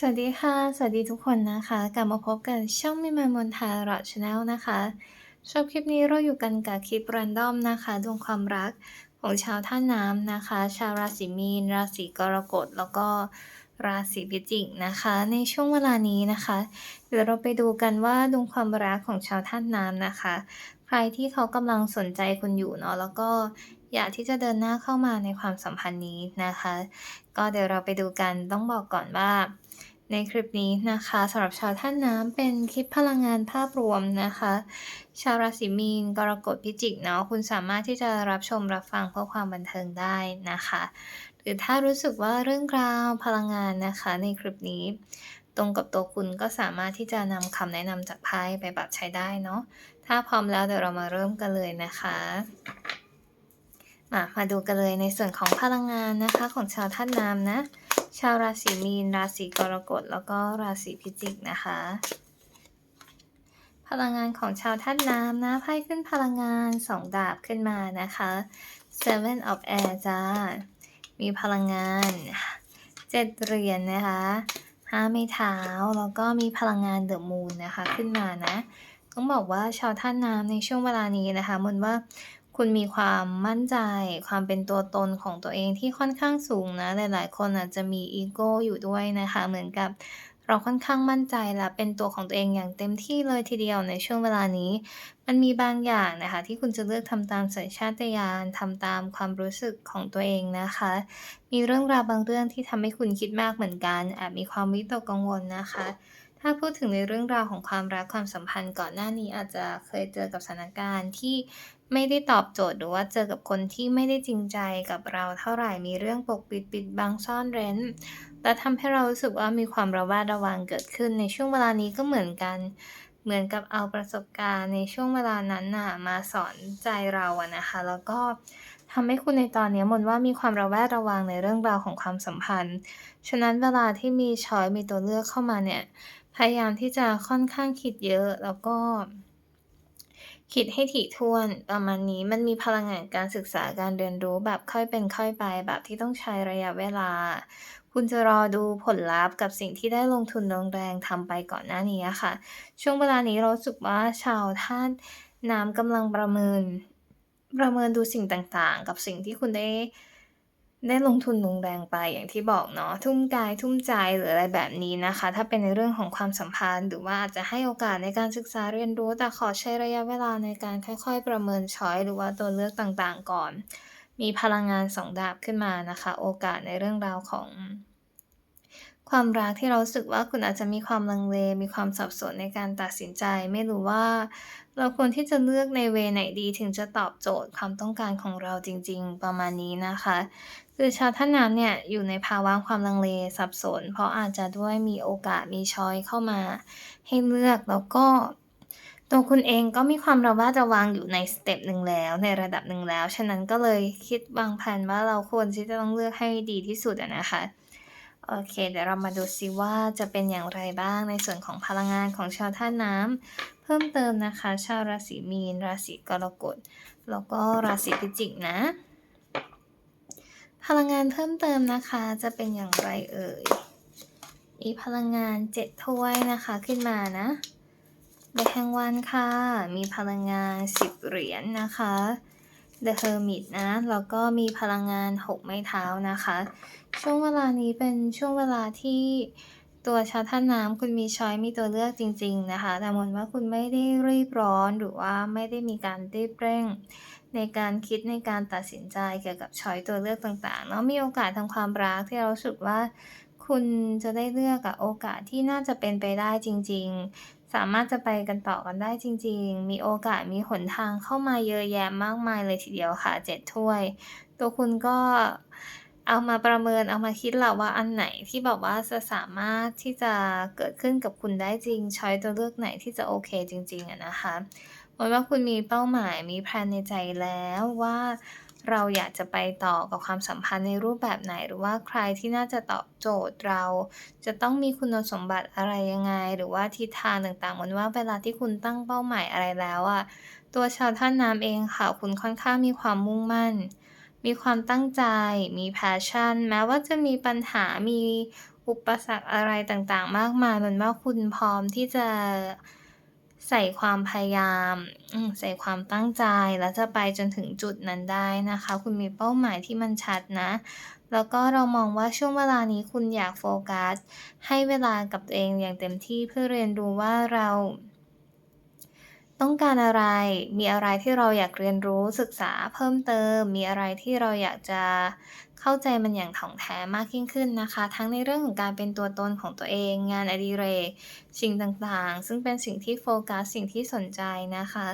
สวัสดีค่ะ สวัสดีทุกคนนะคะ กลับมาพบกับช่องมิมามนทาร์ชาแนลนะคะ ชอบคลิปนี้เราอยู่กันกับคลิปรันดอมนะคะ ดวงความรักของชาวท่าน้ำนะคะ ชาวราศีมีน ราศีกรกฎ แล้วก็ราศีพิจิกนะคะ ในช่วงเวลานี้นะคะ เดี๋ยวเราไปดูกันว่าดวงความรักของชาวท่าน้ำนะคะ ใครที่เขากำลังสนใจคุณอยู่เนาะ แล้วก็ อยากที่จะเดินหน้าเข้ามาในความสัมพันธ์นี้นะคะ ก็เดี๋ยวเราไปดูกันต้องบอกก่อนว่า ในคลิปนี้นะคะสำหรับชาวท่านน้ำเป็นคลิปพลังงานภาพรวมนะคะ ชาวราศีมีนกรกฎพิจิกเนาะคุณสามารถที่จะรับชมรับฟังเพื่อความบันเทิงได้นะคะ หรือถ้ารู้สึกว่าเรื่องราวพลังงานนะคะ ในคลิปนี้ตรงกับตัวคุณก็สามารถที่จะนำคำแนะนำจากไพ่ไปปรับใช้ได้เนาะ ถ้าพร้อมแล้วเดี๋ยวเรามาเริ่มกันเลยนะคะ มามาดูกันเลยในส่วนของพลังงานนะคะของชาวท่านน้ำนะ ชาวราศีมีน ราศีกรกฎแล้วก็ราศีพิจิกนะคะ พลังงานของชาวท่านน้ำนะไพ่ขึ้นพลังงานสองดาบขึ้นมานะคะ Seven of Air จ้า มีพลังงานเจ็ดเหรียญนนะคะห้าไม้เท้าแล้วก็มีพลังงานเดอะมูนนะคะขึ้นมานะ ต้องบอกว่าชาวท่านน้ำในช่วงเวลานี้นะคะมันว่า คุณมีความมั่นใจ ความเป็นตัวตนของตัวเองที่ค่อนข้างสูงนะ หลายๆ คนอาจจะมีอีโก้อยู่ด้วยนะคะ เหมือนกับเราค่อนข้างมั่นใจและเป็นตัวของตัวเองอย่างเต็มที่เลยทีเดียวในช่วงเวลานี้ มันมีบางอย่างนะคะ ที่คุณจะเลือกทำตามสัญชาตญาณทำตามความรู้สึกของตัวเองนะคะ มีเรื่องราวบางเรื่องที่ทำให้คุณคิดมากเหมือนกันอาจมีความวิตกกังวลนะคะ ถ้าพูดถึงในเรื่องราวของความรักความสัมพันธ์ก่อนหน้านี้อาจจะเคยเจอกับสถานการณ์ที่ ไม่ได้ตอบโจทย์หรือว่าเจอกับคนที่ไม่ได้จริงใจกับเราเท่าไหร่มีเรื่องปกปิดปิดบังซ่อนเร้น และทำให้เรารู้สึกว่ามีความระแวดระวังเกิดขึ้นในช่วงเวลานี้ก็เหมือนกัน เหมือนกับเอาประสบการณ์ในช่วงเวลานั้นน่ะมาสอนใจเราอะนะคะ แล้วก็ทำให้คุณในตอนนี้มนว่ามีความระแวดระวังในเรื่องราวของความสัมพันธ์ ฉะนั้นเวลาที่มีช้อยมีตัวเลือกเข้ามาเนี่ยพยายามที่จะค่อนข้างคิดเยอะแล้วก็ คิดให้ถี่ถ้วนประมาณนี้มันมีพลังงานการศึกษาการเรียนรู้แบบค่อยเป็นค่อยไปแบบที่ต้องใช้ระยะเวลา คุณจะรอดูผลลัพธ์กับสิ่งที่ได้ลงทุนลงแรงทำไปก่อนหน้านี้ค่ะ ช่วงเวลานี้เราสึกว่าชาวท่านน้ำกำลังประเมิน ประเมินดูสิ่งต่างๆ กับสิ่งที่คุณได้ ได้ลงทุนลงแรงไปอย่างที่บอกเนาะทุ่มกายทุ่มใจหรืออะไรแบบนี้นะคะ ถ้าเป็นในเรื่องของความสัมพันธ์ หรือว่าอาจจะให้โอกาสในการศึกษาเรียนรู้ แต่ขอใช้ระยะเวลาในการค่อย ๆ ประเมินช้อยหรือว่าตัวเลือกต่างๆ ก่อน มีพลังงานสองดาบขึ้นมานะคะ โอกาสในเรื่องราวของ ความรักที่เราสึกว่าคุณอาจจะมีความลังเลมีความสับสนในการตัดสินใจ ไม่รู้ว่าเราควรที่จะเลือกในเวไหนดีถึงจะตอบโจทย์ความต้องการของเราจริง ๆ ประมาณนี้นะคะ คือชาวท่าน้ำเนี่ยอยู่ในภาวะความลังเลสับสน เพราะอาจจะด้วยมีโอกาสมีช้อยเข้ามาให้เลือกแล้วก็ตัวคุณเองก็มีความระว่าจะวางอยู่ในสเต็ปหนึ่งแล้วในระดับหนึ่งแล้ว ฉะนั้นก็เลยคิดวางแผนว่าเราควรที่จะต้องเลือกให้ดีที่สุดนะคะ โอเค เดี๋ยวเรามาดูซิว่าจะเป็นอย่างไรบ้างในส่วนของพลังงานของชาวท่าน้ำเพิ่มเติมนะคะ ชาวราศีมีน ราศีกรกฎแล้วก็ราศีพิจิกนะ พลังงานเพิ่มเติมนะคะจะเป็นอย่างไรเอ่ยมีพลังงานเจ็ดถ้วยนะคะขึ้นมานะเดอะแฮงวันค่ะ มีพลังงานสิบเหรียญนนะคะ The Hermit นะ แล้วก็มีพลังงานหกไม้เท้านะคะ ช่วงเวลานี้เป็นช่วงเวลาที่ตัวชาวท่านน้ำคุณมีช้อยมีตัวเลือกจริง ๆ นะคะ แต่มนว่าคุณไม่ได้รีบร้อนหรือว่าไม่ได้มีการรีบเร่ง ในการคิดในการตัดสินใจเกี่ยวกับช้อยตัวเลือกต่างๆเนาะมีโอกาสทางความรักที่เราสึกว่า คุณจะได้เลือกอะโอกาสที่น่าจะเป็นไปได้จริง ๆ สามารถจะไปกันต่อกันได้จริง ๆ มีโอกาสมีหนทางเข้ามาเยอะแยะมากมายเลยทีเดียวค่ะเจ็ดถ้วย ตัวคุณก็เอามาประเมินเอามาคิดแหละว่าอันไหนที่แบบว่าจะสามารถที่จะเกิดขึ้นกับคุณได้จริงช้อยตัวเลือกไหนที่จะโอเคจริงๆอะนะคะ มว่าคุณมีเป้าหมายมีแพลนในใจแล้วว่าเราอยากจะไปต่อกับความสัมพันธ์ในรูปแบบไหน หรือว่าใครที่น่าจะตอบโจทย์เรา จะต้องมีคุณสมบัติอะไรยังไง หรือว่าทิศทางต่างๆมันว่าเวลาที่คุณตั้งเป้าหมายอะไรแล้วอะตัวชาวท่านน้ำเองค่ะคุณค่อนข้างมีความมุ่งมั่น มีความตั้งใจ มีแพชชั่น แม้ว่าจะมีปัญหามีอุปสรรคอะไรต่างๆ มากมายเหมือนว่าคุณพร้อมที่จะ ใส่ความพยายามมใส่ความตั้งใจแล้วจะไปจนถึงจุดนั้นได้นะคะ คุณมีเป้าหมายที่มันชัดนะ แล้วก็เรามองว่าช่วงเวลานี้คุณอยากโฟกัส ให้เวลากับตัวเองอย่างเต็มที่เพื่อเรียนรู้ว่าเราต้องการอะไร มีอะไรที่เราอยากเรียนรู้ศึกษาเพิ่มเติม มีอะไรที่เราอยากจะ เข้าใจมันอย่างถ่องแท้มากยิ่งขึ้นนะคะ ทั้งในเรื่องของการเป็นตัวตนของตัวเอง งานอดิเรกสิ่งต่างๆ ซึ่งเป็นสิ่งที่โฟกัสสิ่งที่สนใจนะคะ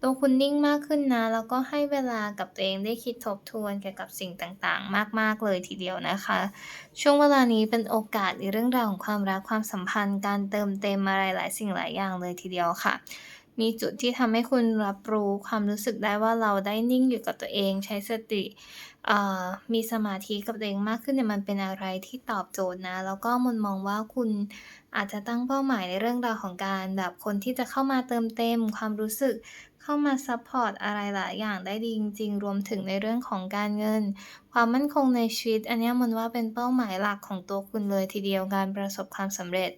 ตัวคุณนิ่งมากขึ้นนะ แล้วก็ให้เวลากับตัวเองได้คิดทบทวนเกี่ยวกับสิ่งต่างๆ มาก ๆ เลยทีเดียวนะคะ ช่วงเวลานี้เป็นโอกาสในเรื่องราวของความรักความสัมพันธ์ การเติมเต็มอะไรหลายสิ่งหลายอย่างเลยทีเดียวค่ะมีจุดที่ทำให้คุณรับรู้ความรู้สึกได้ว่าเราได้นิ่งอยู่กับตัวเองใช้สติ เอ่อมีสมาธิกับตัวเองมากขึ้นเนี่ยมันเป็นอะไรที่ตอบโจทย์นะ แล้วก็มนมองว่าคุณอาจจะตั้งเป้าหมายในเรื่องราวของการ แบบคนที่จะเข้ามาเติมเต็มความรู้สึก เข้ามาซัปพอร์ตอะไรหลายอย่างได้ดีจริง ๆ รวมถึงในเรื่องของการเงิน ความมั่นคงในชีวิต อันเนี้ยมนว่าเป็นเป้าหมายหลักของตัวคุณเลยทีเดียวการประสบความสำเร็จ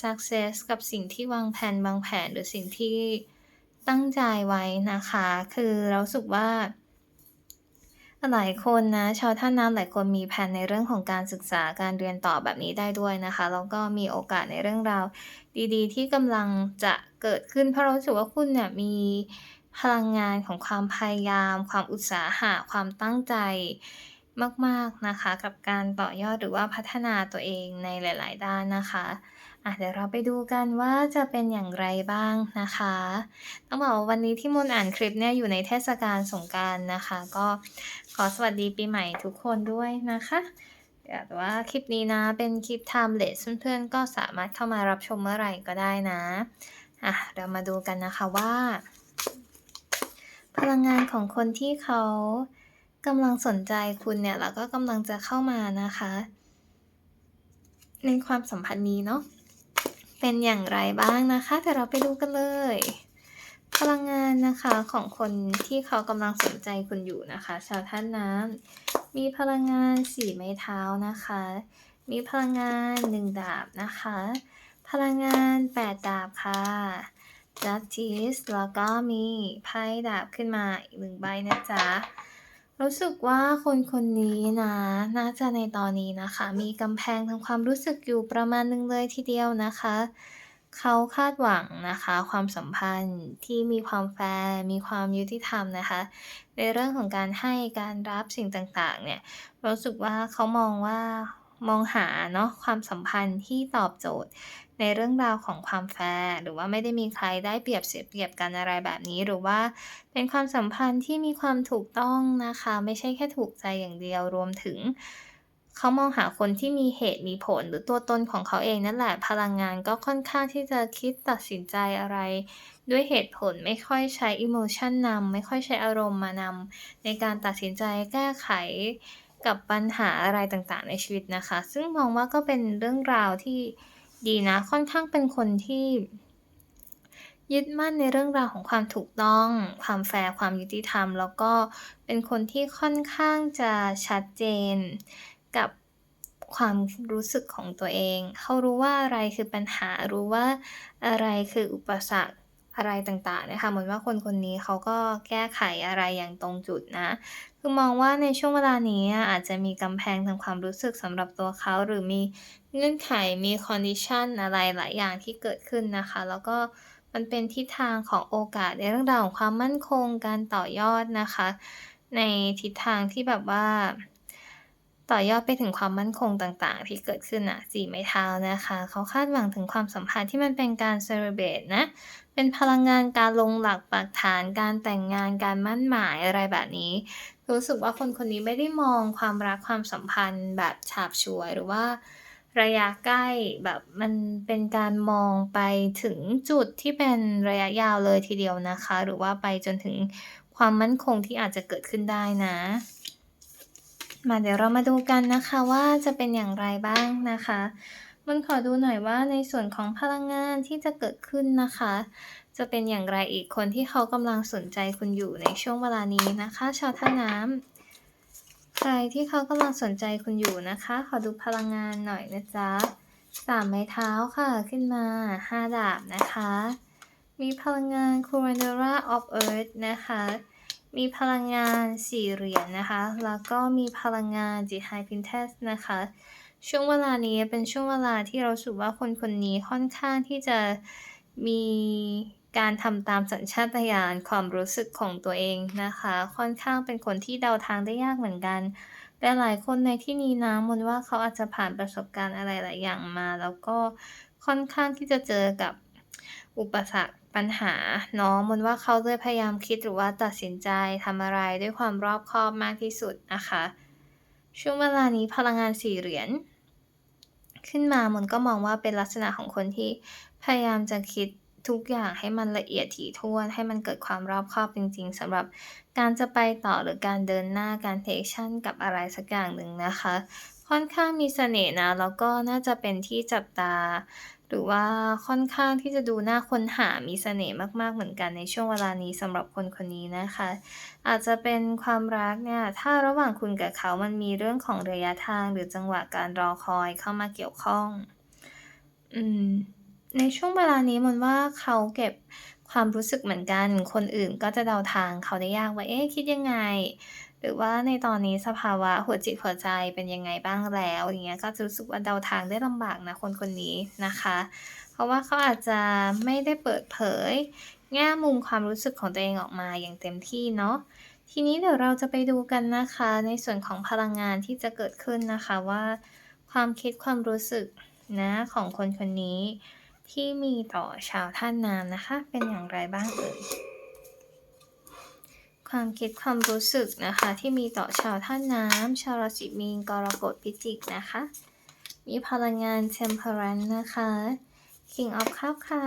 success กับสิ่งที่วางแพลนวางแผนหรือสิ่งที่ตั้งใจไว้นะคะ คือเราสึกว่า หลายคนนะ ชาวธาน้ำหลายคนมีแพลนในเรื่องของการศึกษาการเรียนต่อแบบนี้ได้ด้วยนะคะแล้วก็มีโอกาสในเรื่องราว ดีๆ ที่กำลังจะเกิดขึ้นเพราะเราสึกว่าคุณเนี่ยมีพลังงานของความพยายาม ความอุตสาหะความตั้งใจมาก ๆ นะคะ กับการต่อยอดหรือว่าพัฒนาตัวเองในหลาย ๆ ด้านนะคะ อะเดี๋ยวเราไปดูกันว่าจะเป็นอย่างไรบ้างนะคะ ต้องบอกว่าวันนี้ที่มนอ่านคลิปเนี่ยอยู่ในเทศกาลสงกานต์นะคะ ก็ขอสวัสดีปีใหม่ทุกคนด้วยนะคะแต่ว่าคลิปนี้นะเป็นคลิป timeless เพื่อนๆก็สามารถเข้ามารับชมเมื่อไหร่ก็ได้นะอะเรามาดูกันนะคะว่า พลังงานของคนที่เขากำลังสนใจคุณเนี่ยแล้วก็กำลังจะเข้ามานะคะ ในความสัมพันธ์นี้เนาะ เป็นอย่างไรบ้างนะคะเดี๋ยวเราไปดูกันเลย พลังงานนะคะของคนที่เขากำลังสนใจคุณอยู่นะคะ ชาวธาตุน้ำมีพลังงาน4ไม้เท้านะคะ มีพลังงาน1ดาบนะคะ พลังงาน8ดาบค่ะ Justice แล้วก็มีไพ่ดาบขึ้นมาอีก1ใบนะจ๊ะ รู้สึกว่าคนคนนี้นะน่าจะในตอนนี้นะคะ มีกำแพงทางความรู้สึกอยู่ประมาณหนึ่งเลยทีเดียวนะคะ เขาคาดหวังนะคะ ความสัมพันธ์ที่มีความแฟร์มีความยุติธรรมนะคะ ในเรื่องของการให้การรับสิ่งต่างๆ เนี่ยรู้สึกว่าเขามองว่ามองหาเนาะความสัมพันธ์ที่ตอบโจทย์ ในเรื่องราวของความแฟร์หรือว่าไม่ได้มีใครได้เปรียบเสียเปรียบกันอะไรแบบนี้ หรือว่าเป็นความสัมพันธ์ที่มีความถูกต้องนะคะ ไม่ใช่แค่ถูกใจอย่างเดียวรวมถึงเขามองหาคนที่มีเหตุมีผลหรือตัวตนของเขาเองนั่นแหละพลังงานก็ค่อนข้างที่จะคิดตัดสินใจอะไร ด้วยเหตุผลไม่ค่อยใช้อิโมชันนำไม่ค่อยใช้อารมณ์มานำในการตัดสินใจแก้ไขกับปัญหาอะไรต่างๆในชีวิตนะคะ ซึ่งมองว่าก็เป็นเรื่องราวที่ ดีนะ ค่อนข้างเป็นคนที่ ยึดมั่นในเรื่องราวของความถูกต้อง ความแฟร์ความยุติธรรม แล้วก็เป็นคนที่ค่อนข้างจะชัดเจนกับความรู้สึกของตัวเอง เขารู้ว่าอะไรคือปัญหา รู้ว่าอะไรคืออุปสรรค อะไรต่างๆนี่ยค่ะเหมือนว่าคนคนนี้เขาก็แก้ไขอะไรอย่างตรงจุดนะ คือมองว่าในช่วงเวลานี้อาจจะมีกำแพงทางความรู้สึกสำหรับตัวเขา หรือมีเงื่อนไขมี condition อะไรหลายอย่างที่เกิดขึ้นนะคะ แล้วก็มันเป็นทิศทางของโอกาสในเรื่องราวของความมั่นคงการต่อยอดนะคะ ในทิศทางที่แบบว่า ต่อยอดไปถึงความมั่นคงต่างๆ ที่เกิดขึ้นน่ะ4ไม้เท้านะคะ เขาคาดหวังถึงความสัมพันธ์ที่มันเป็นการ celebrate นะ เป็นพลังงานการลงหลักปักฐานการแต่งงานการมั่นหมายอะไรแบบนี้ รู้สึกว่าคนคนนี้ไม่ได้มองความรักความสัมพันธ์แบบฉาบฉวยหรือว่าระยะใกล้แบบมันเป็นการมองไปถึงจุดที่เป็นระยะยาวเลยทีเดียวนะคะ หรือว่าไปจนถึงความมั่นคงที่อาจจะเกิดขึ้นได้นะ มาเดี๋ยวเรามาดูกันนะคะว่าจะเป็นอย่างไรบ้างนะคะ มนขอดูหน่อยว่าในส่วนของพลังงานที่จะเกิดขึ้นนะคะ จะเป็นอย่างไรอีกคนที่เขากำลังสนใจคุณอยู่ในช่วงเวลานี้นะคะ ชาวธาน้ำใครที่เขากำลังสนใจคุณอยู่นะคะ ขอดูพลังงานหน่อยนะจ๊ะสามไม้เท้าค่ะขึ้นมาห้าดาบนะคะ มีพลังงาน c u r a n d e r a of Earth นะคะมีพลังงานสี่เหรียญนะคะ แล้วก็มีพลังงาน The High Princess นะคะ ช่วงเวลานี้เป็นช่วงเวลาที่เราสูว่าคนคนนี้ค่อนข้างที่จะมีการทำตามสัญชาตญาณความรู้สึกของตัวเองนะคะ ค่อนข้างเป็นคนที่เดาทางได้ยากเหมือนกันแต่หลายคนในที่นี้นะมนว่าเขาอาจจะผ่านประสบการณ์อะไรหลายอย่างมา แล้วก็ค่อนข้างที่จะเจอกับอุปสรรคปัญหาเนาะมนว่าเขาเลยพยายามคิดหรือว่าตัดสินใจทำอะไรด้วยความรอบคอบมากที่สุดนะคะ ช่วงเวลานี้พลังงานสี่เหรียญ ขึ้นมามนก็มองว่าเป็นลักษณะของคนที่พยายามจะคิดทุกอย่างให้มันละเอียดถี่ถ้วน ให้มันเกิดความรอบคอบจริง ๆสำหรับการจะไปต่อหรือการเดินหน้าการเทคชั่นกับอะไรสักอย่างหนึ่งนะคะ ค่อนข้างมีเสน่ห์นะ แล้วก็น่าจะเป็นที่จับตา หรือว่าค่อนข้างที่จะดูน่าค้นหามีเสน่ห์มากๆเหมือนกันในช่วงเวลานี้สำหรับคนคนนี้นะคะ อาจจะเป็นความรักเนี่ยถ้าระหว่างคุณกับเขามันมีเรื่องของระยะทางหรือจังหวะการรอคอยเข้ามาเกี่ยวข้อง อืมในช่วงเวลานี้มันว่าเขาเก็บความรู้สึกเหมือนกัน คนอื่นก็จะเดาทางเขาได้ยากว่าเอ๊ะคิดยังไง หรือว่าในตอนนี้สภาวะหัวจิตหัวใจเป็นยังไงบ้างแล้วอย่างเงี้ยก็จะรู้สึกว่าเดาทางได้ลำบากนะคนคนนี้นะคะ เพราะว่าเขาอาจจะไม่ได้เปิดเผย แง่มุมความรู้สึกของตัวเองออกมาอย่างเต็มที่เนาะทีนี้เดี๋ยวเราจะไปดูกันนะคะ ในส่วนของพลังงานที่จะเกิดขึ้นนะคะว่าความคิดความรู้สึกนะของคนคนนี้ที่มีต่อชาวธาตุน้ำนะคะ เป็นอย่างไรบ้างเอ่ย ความคิดความรู้สึกนะคะ ที่มีต่อชาวธาน้ำชาวราศีมีนกรกฎพิจิกนะคะ มีพลังงาน Temperance นะคะ King of Cup ค่ะ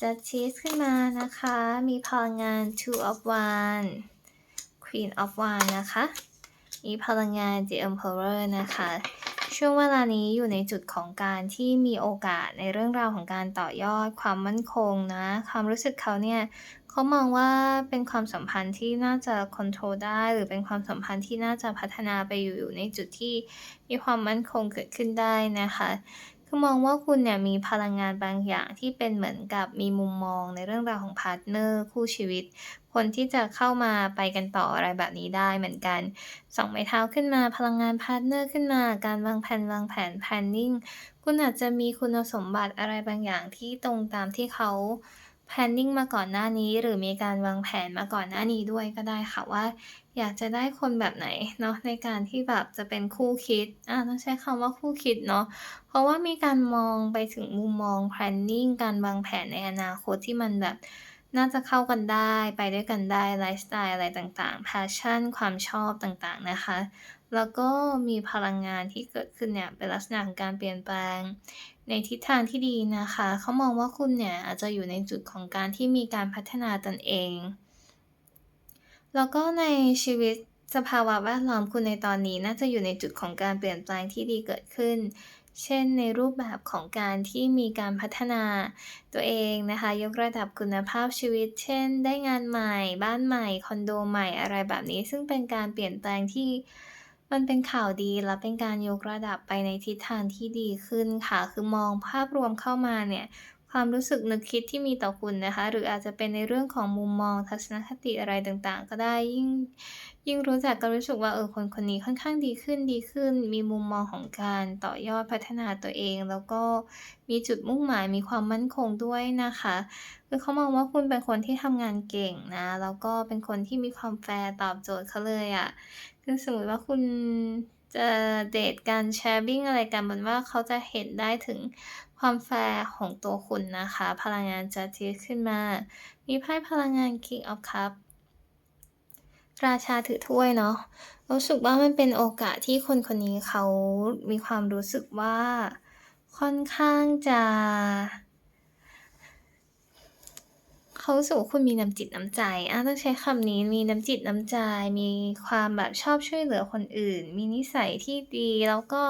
Justice ขึ้นมานะคะ มีพลังงาน Two of Wands Queen of Wands นะคะ มีพลังงาน The Emperor นะคะ ช่วงเวลานี้อยู่ในจุดของการที่มีโอกาสในเรื่องราวของการต่อยอดความมั่นคงนะ ความรู้สึกเขาเนี่ย เขามองว่าเป็นความสัมพันธ์ที่น่าจะค o n t r o l ได้ หรือเป็นความสัมพันธ์ที่น่าจะพัฒนาไปอยู่ในจุดที่มีความมั่นคงเกิดขึ้นได้นะคะ คือมองว่าคุณเนี่ยมีพลังงานบางอย่างที่เป็นเหมือนกับมีมุมมองในเรื่องราวของพาร์ทเนอร์คู่ชีวิต คนที่จะเข้ามาไปกันต่ออะไรแบบนี้ได้เหมือนกันสองไม้เท้าขึ้นมา พลังงานพาร์ทเนอร์ขึ้นมา การวางแผนวางแผน planning คุณอาจจะมีคุณสมบัติอะไรบางอย่างที่ตรงตามที่เขา planning มาก่อนหน้านี้ หรือมีการวางแผนมาก่อนหน้านี้ด้วยก็ได้ค่ะว่า อยากจะได้คนแบบไหนเนาะในการที่แบบจะเป็นคู่คิดอ่าต้องใช้คำว่าคู่คิดเนาะเพราะว่ามีการมองไปถึงมุมมอง planning การวางแผนในอนาคตที่มันแบบน่าจะเข้ากันได้ไปด้วยกันได้ไลฟ์สไตล์อะไรต่างๆ passion ความชอบต่างๆนะคะ แล้วก็มีพลังงานที่เกิดขึ้นเนี่ยเป็นลักษณะของการเปลี่ยนแปลง ในทิศทางที่ดีนะคะ เขามองว่าคุณเนี่ยอาจจะอยู่ในจุดของการที่มีการพัฒนาตนเอง แล้วก็ในชีวิตสภาวะแวดล้อมคุณในตอนนี้น่าจะอยู่ในจุดของการเปลี่ยนแปลงที่ดีเกิดขึ้น เช่นในรูปแบบของการที่มีการพัฒนาตัวเองนะคะ ยกระดับคุณภาพชีวิต เช่น ได้งานใหม่ บ้านใหม่ คอนโดใหม่อะไรแบบนี้ ซึ่งเป็นการเปลี่ยนแปลงที่ มันเป็นข่าวดีและเป็นการยกระดับไปในทิศทางที่ดีขึ้นค่ะ คือมองภาพรวมเข้ามาเนี่ย ความรู้สึกนึกคิดที่มีต่อคุณนะคะ หรืออาจจะเป็นในเรื่องของมุมมองทัศนคติอะไรต่างๆ ก็ได้ยิ่งยิ่งรู้จักก็รู้สึกว่าเออคนคนนี้ค่อนข้างดีขึ้นดีขึ้น มีมุมมองของการต่อยอดพัฒนาตัวเอง แล้วก็มีจุดมุ่งหมายมีความมั่นคงด้วยนะคะคือเขามองว่าคุณเป็นคนที่ทำงานเก่งนะ แล้วก็เป็นคนที่มีความแฟร์ตอบโจทย์เขาเลยอะ คือสมมติว่าคุณจะเดตกัน sharing อะไรกันมนว่าเขาจะเห็นได้ถึงความแฟร์ของตัวคุณนะคะ พลังงาน Justice ขึ้นมา มีไพ่พลังงาน King of Cups ราชาถือถ้วยเนาะรู้สึกว่ามันเป็นโอกาสที่คนคนนี้เขามีความรู้สึกว่าค่อนข้างจะ เขารู้สึกว่าคุณมีน้ำจิตน้ำใจอาต้องใช้คำนี้มีน้ำจิตน้ำใจ มีความแบบชอบช่วยเหลือคนอื่น มีนิสัยที่ดี แล้วก็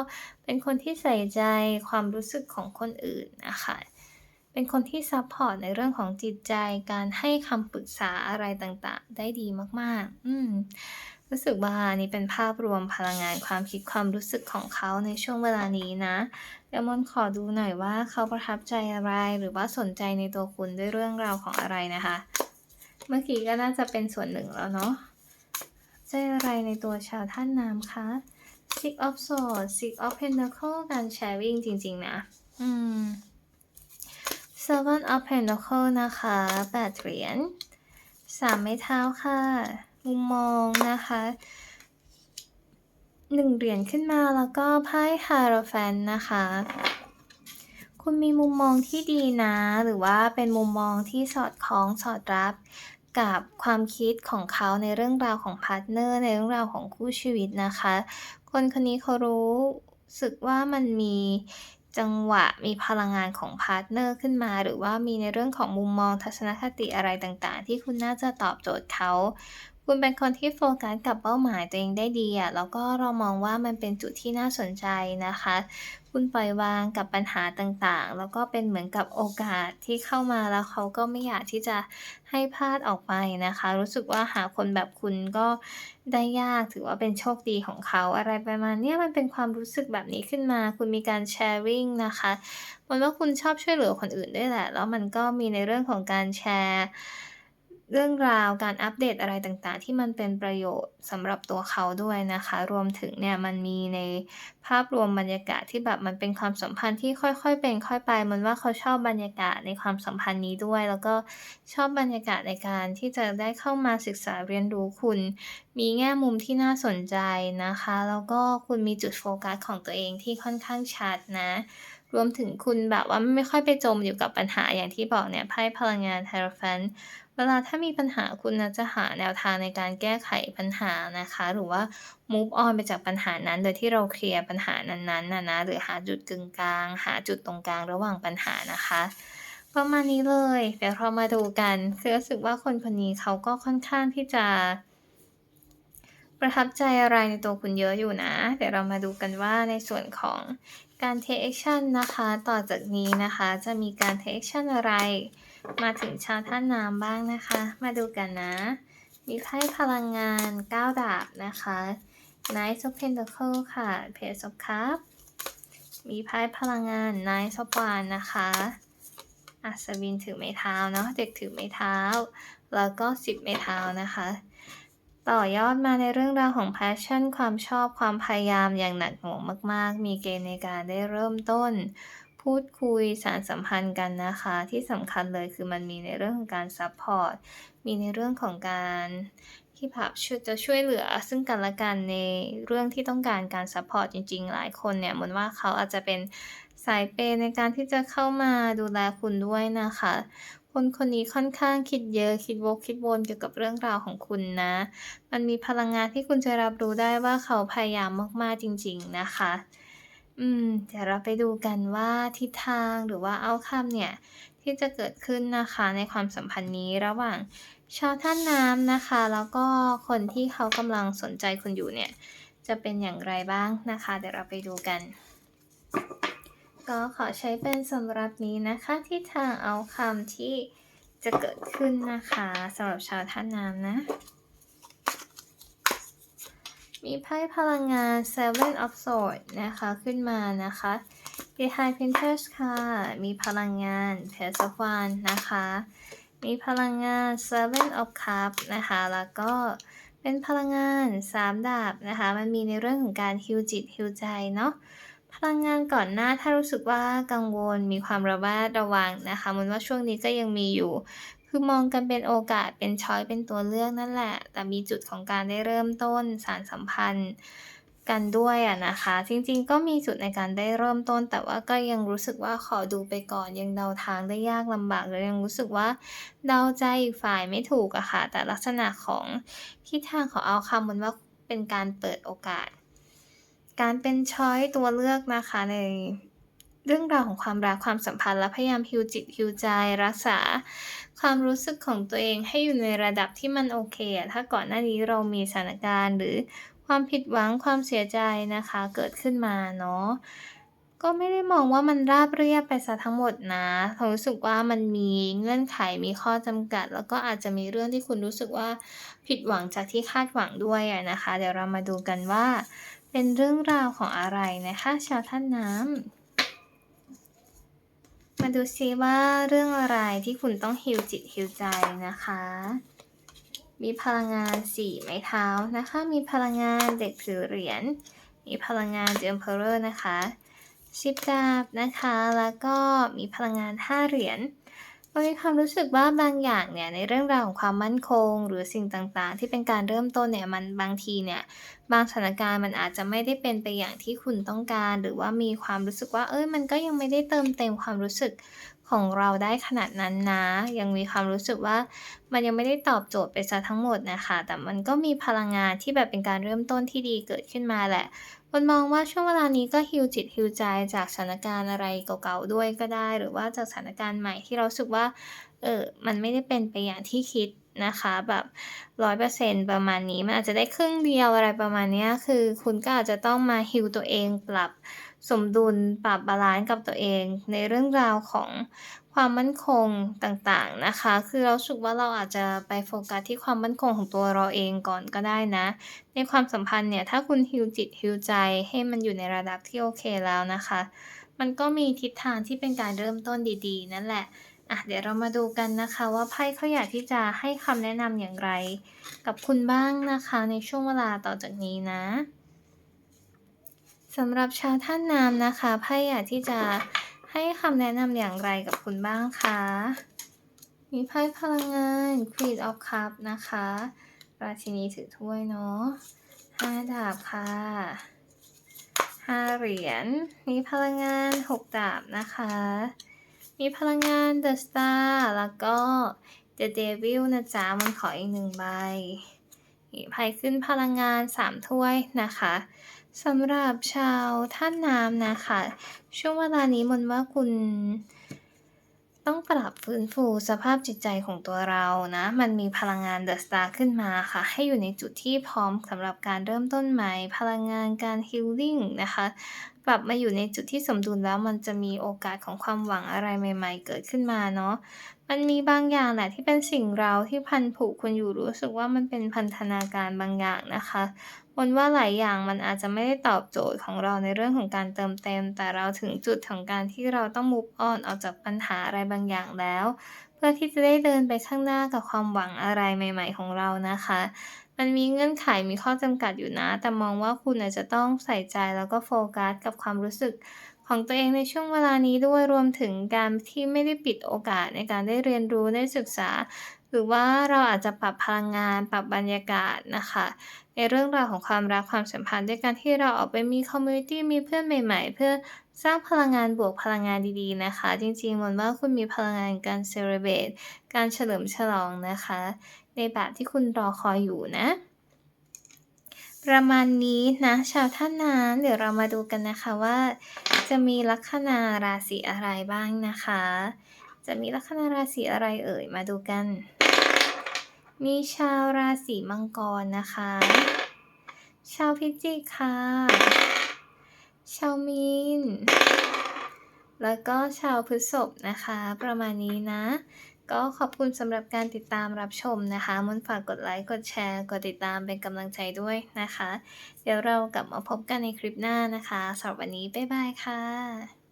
เป็นคนที่ใส่ใจความรู้สึกของคนอื่นนะคะเป็นคนที่ซัพพอร์ตในเรื่องของจิตใจการให้คำปรึกษาอะไรต่างๆ ได้ดีมากๆ อืม รู้สึกว่านนี้เป็นภาพรวมพลังงานความคิดความรู้สึกของเขาในช่วงเวลานี้นะเดี๋ยวมนต์ขอดูหน่อยว่าเขาประทับใจอะไรหรือว่าสนใจในตัวคุณด้วยเรื่องราวของอะไรนะคะ เมื่อกี้ก็น่าจะเป็นส่วนหนึ่งแล้วเนาะใจอะไรในตัวชาวท่านน้ำคะ Six of Swords Six of Pentacles การ sharing จริง ๆ นะ อืม Seven of Pentacles นะคะแปดเหรียญสามไม้เท้าค่ะ มุมมองนะคะหนึ่งเหรียญขึ้นมาแล้วก็ไพ่ฮาโรแฟนนะคะ คุณมีมุมมองที่ดีนะ หรือว่าเป็นมุมมองที่สอดคล้องสอดรับกับความคิดของเขาในเรื่องราวของพาร์ทเนอร์ในเรื่องราวของคู่ชีวิตนะคะ คนคนนี้เขารู้สึกว่ามันมีจังหวะมีพลังงานของพาร์ทเนอร์ขึ้นมา หรือว่ามีในเรื่องของมุมมองทัศนคติอะไรต่างๆ ที่คุณน่าจะตอบโจทย์เขา คุณเป็นคนที่โฟกัสกับเป้าหมายตัวเองได้ดีอะแล้วก็เรามองว่ามันเป็นจุดที่น่าสนใจนะคะ คุณปล่อยวางกับปัญหาต่างๆ แล้วก็เป็นเหมือนกับโอกาสที่เข้ามาแล้วเขาก็ไม่อยากที่จะให้พลาดออกไปนะคะ รู้สึกว่าหาคนแบบคุณก็ได้ยากถือว่าเป็นโชคดีของเขาอะไรประมาณนี้มันเป็นความรู้สึกแบบนี้ขึ้นมา คุณมีการแชร์ริ่งนะคะมันว่าคุณชอบช่วยเหลือคนอื่นด้วยแหละ แล้วมันก็มีในเรื่องของการแชร์ เรื่องราวการอัปเดตอะไรต่างๆ ที่มันเป็นประโยชน์สำหรับตัวเขาด้วยนะคะ รวมถึงเนี่ยมันมีในภาพรวมบรรยากาศที่แบบมันเป็นความสัมพันธ์ที่ค่อยๆ เป็นค่อยไป มันว่าเขาชอบบรรยากาศในความสัมพันธ์นี้ด้วย แล้วก็ชอบบรรยากาศในการที่จะได้เข้ามาศึกษาเรียนรู้คุณ มีแง่มุมที่น่าสนใจนะคะ แล้วก็คุณมีจุดโฟกัสของตัวเองที่ค่อนข้างชัดนะรวมถึงคุณแบบว่าไม่ค่อยไปจมอยู่กับปัญหาอย่างที่บอกเนี่ยไพ่พลังงานไฮโรแฟน เวลาถ้ามีปัญหาคุณนะจะหาแนวทางในการแก้ไขปัญหานะคะ หรือว่า move on ไปจากปัญหานั้น โดยที่เราเคลียร์ปัญหานั้นๆนะนะหรือหาจุดกึ่งกลาง หาจุดตรงกลางระหว่างปัญหานะคะ ประมาณนี้เลย เดี๋ยวเรามาดูกันคือรู้สึกว่าคนคนนี้เขาก็ค่อนข้างที่จะ ประทับใจอะไรในตัวคุณเยอะอยู่นะ เดี๋ยวเรามาดูกันว่าในส่วนของการ take action นะคะ ต่อจากนี้นะคะ จะมีการ take action อะไร มาถึงชาวท่านน้ำบ้างนะคะ มาดูกันนะ มีไพ่พลังงาน9ดาบนะคะ Knight of Pentacles ค่ะ Page of Cups มีไพ่พลังงาน Knight of Wands นะคะอัศวินถือไม้เท้าเนาะเด็กถือไม้เท้า แล้วก็สิบไม้เท้านะคะ ต่อยอดมาในเรื่องราวของ passion ความชอบความพยายามอย่างหนักหน่วงมาก ๆ มีเกณฑ์ในการได้เริ่มต้น พูดคุยสารสัมพันธ์กันนะคะ ที่สำคัญเลยคือมันมีในเรื่องของการ support มีในเรื่องของการที่แบบช่วยจะช่วยเหลือซึ่งกันและกันในเรื่องที่ต้องการการ support จริง ๆ หลายคนเนี่ยเหมือนว่าเขาอาจจะเป็นสายเปในการที่จะเข้ามาดูแลคุณด้วยนะคะ คนคนนี้ค่อนข้างคิดเยอะคิดวกคิดวนเกี่ยวกับเรื่องราวของคุณนะ มันมีพลังงานที่คุณจะรับรู้ได้ว่าเขาพยายามมากๆจริง ๆ นะคะ อืม เดี๋ยวเราไปดูกันว่าทิศทางหรือว่าเอาคำเนี่ย ที่จะเกิดขึ้นนะคะในความสัมพันธ์นี้ระหว่างชาวท่านน้ำนะคะ แล้วก็คนที่เขากำลังสนใจคุณอยู่เนี่ย จะเป็นอย่างไรบ้างนะคะ เดี๋ยวเราไปดูกัน ก็ขอใช้เป็นสำหรับนี้นะคะที่ทางเอาคำที่จะเกิดขึ้นนะคะสำหรับชาวท่านน้ำนะ มีไพ่พลังงาน Seven of Swords นะคะ ขึ้นมานะคะ Behind Princess ค่ะ มีพลังงาน Page of Wands นะคะ มีพลังงาน Seven of Cups นะคะ แล้วก็เป็นพลังงาน3ดาบนะคะ มันมีในเรื่องของการฮิวจิตฮิวใจเนาะพลังงานก่อนหน้าถ้ารู้สึกว่ากังวลมีความระแวดระวังนะคะมันว่าช่วงนี้ก็ยังมีอยู่ คือมองกันเป็นโอกาสเป็นช้อยเป็นตัวเลือกนั่นแหละ แต่มีจุดของการได้เริ่มต้นสารสัมพันธ์กันด้วยอะนะคะ จริงๆ ก็มีจุดในการได้เริ่มต้น แต่ว่าก็ยังรู้สึกว่าขอดูไปก่อนยังเดาทางได้ยากลำบากเลยยังรู้สึกว่าเดาใจอีกฝ่ายไม่ถูกอะค่ะ แต่ลักษณะของทิศทางของเอาคำมันว่าเป็นการเปิดโอกาส การเป็นช้อยตัวเลือกนะคะใน เรื่องราวของความรักความสัมพันธ์และพยายามฮิวจิตฮิวใจรักษา ความรู้สึกของตัวเองให้อยู่ในระดับที่มันโอเค ถ้าก่อนหน้านี้เรามีสถานการณ์หรือความผิดหวังความเสียใจนะคะ เกิดขึ้นมาเนาะก็ไม่ได้มองว่ามันราบเรียบไปเสียทั้งหมดนะเรารู้สึกว่ามันมีเงื่อนไขมีข้อจำกัด แล้วก็อาจจะมีเรื่องที่คุณรู้สึกว่าผิดหวังจากที่คาดหวังด้วยนะคะ เดี๋ยวเรามาดูกันว่า เป็นเรื่องราวของอะไรนะคะ ชาวธาตุน้ำ มาดูซิว่าเรื่องอะไรที่คุณต้องฮิวจิตฮิวใจนะคะ มีพลังงานสี่ไม้เท้านะคะ มีพลังงานเด็กถือเหรียญ มีพลังงานเดมเพอร์เรอร์นะคะ ชิปดาบนะคะ แล้วก็มีพลังงาน5เหรียญ เรามีความรู้สึกว่าบางอย่างเนี่ยในเรื่องราวของความมั่นคง หรือสิ่งต่างๆ ที่เป็นการเริ่มต้นเนี่ยมันบางทีเนี่ยบางสถานการณ์มันอาจจะไม่ได้เป็นไปอย่างที่คุณต้องการ หรือว่ามีความรู้สึกว่าเอ้ยมันก็ยังไม่ได้เติมเต็มความรู้สึกของเราได้ขนาดนั้นนะ ยังมีความรู้สึกว่ามันยังไม่ได้ตอบโจทย์ไปซะทั้งหมดนะคะ แต่มันก็มีพลังงานที่แบบเป็นการเริ่มต้นที่ดีเกิดขึ้นมาแหละ คนมองว่าช่วงเวลานี้ก็ฮิวจิตฮิวใจจากสถานการณ์อะไรเก่าๆด้วยก็ได้ หรือว่าจากสถานการณ์ใหม่ที่เราสึกว่าเออมันไม่ได้เป็นไปอย่างที่คิดนะคะแบบร้อยเปอร์เซ็นประมาณนี้มันอาจจะได้ครึ่งเดียวอะไรประมาณนี้คือคุณก็อาจจะต้องมาฮิวตัวเองปรับสมดุลปรับบาลานซ์กับตัวเอง ในเรื่องราวของ ความมั่นคงต่างๆนะคะ คือเราสึกว่าเราอาจจะไปโฟกัสที่ความมั่นคงของตัวเราเองก่อนก็ได้นะ ในความสัมพันธ์เนี่ย ถ้าคุณฮิวจิตฮิวใจให้มันอยู่ในระดับที่โอเคแล้วนะคะ มันก็มีทิศทางที่เป็นการเริ่มต้นดีๆ นั่นแหละอะเดี๋ยวเรามาดูกันนะคะว่าไพ่เขาอยากที่จะให้คำแนะนำอย่างไร กับคุณบ้างนะคะในช่วงเวลาต่อจากนี้นะสำหรับชาวท่านน้ำนะคะไพ่อยากที่จะ ให้คำแนะนำอย่างไรกับคุณบ้างคะ มีไพ่พลังงาน Queen of Cup นะคะ ราชินีถือถ้วยเนาะห้าดาบค่ะห้าเหรียญ มีพลังงานหกดาบนะคะ มีพลังงาน The Star แล้วก็ The Devil นะจ๊ะ มันขออีกหนึ่งใบมีไพ่ขึ้นพลังงานสามถ้วยนะคะ สำหรับชาวท่านน้ำนะคะ ช่วงเวลานี้มนว่าคุณ ต้องปรับฟื้นฟูสภาพจิตใจของตัวเรานะ มันมีพลังงานเดอะสตาร์ขึ้นมาค่ะ ให้อยู่ในจุดที่พร้อมสำหรับการเริ่มต้นใหม่ พลังงานการฮิลลิ่งนะคะ ปรับมาอยู่ในจุดที่สมดุลแล้วมันจะมีโอกาสของความหวังอะไรใหม่ ๆ เกิดขึ้นมาเนาะมันมีบางอย่างแหละที่เป็นสิ่งเราที่พันผูกคุณอยู่รู้สึกว่ามันเป็นพันธนาการบางอย่างนะคะ วนว่าหลายอย่างมันอาจจะไม่ได้ตอบโจทย์ของเราในเรื่องของการเติมเต็ม แต่เราถึงจุดของการที่เราต้องมุฟออนออกจากปัญหาอะไรบางอย่างแล้ว เพื่อที่จะได้เดินไปข้างหน้ากับความหวังอะไรใหม่ ๆ ของเรานะคะ มันมีเงื่อนไขมีข้อจำกัดอยู่นะ แต่มองว่าคุณอาจจะต้องใส่ใจแล้วก็โฟกัสกับความรู้สึกของตัวเองในช่วงเวลานี้ด้วยรวมถึงการที่ไม่ได้ปิดโอกาสในการได้เรียนรู้ได้ศึกษา รือว่าเราอาจจะปรับพลังงาน ปรับบรรยากาศนะคะ ในเรื่องราวของความรักความสัมพันธ์ด้วยการที่เราออกไปมีคอมมูนิตี้มีเพื่อนใหม่ ๆ เพื่อสร้างพลังงานบวกพลังงานดีๆนะคะ จริงๆมนว่าคุณมีพลังงานการเซเลบรตการเฉลิมฉลองนะคะ ในแบบที่คุณรอคอยอยู่นะ ประมาณนี้นะชาวท่านน้ำเดี๋ยวเรามาดูกันนะคะว่า จะมีลัคนาราศีอะไรบ้างนะคะ จะมีลัคนาราศีอะไรเอ่ยมาดูกัน มีชาวราศีมังกรนะคะ ชาวพิจิกค่ะ ชาวมีน แล้วก็ชาวพฤษภนะคะ ประมาณนี้นะ ก็ขอบคุณสำหรับการติดตามรับชมนะคะ มนฝากกดไลค์ กดแชร์ กดติดตามเป็นกำลังใจด้วยนะคะ เดี๋ยวเรากลับมาพบกันในคลิปหน้านะคะสำหรับวันนี้ บ๊ายบายค่ะ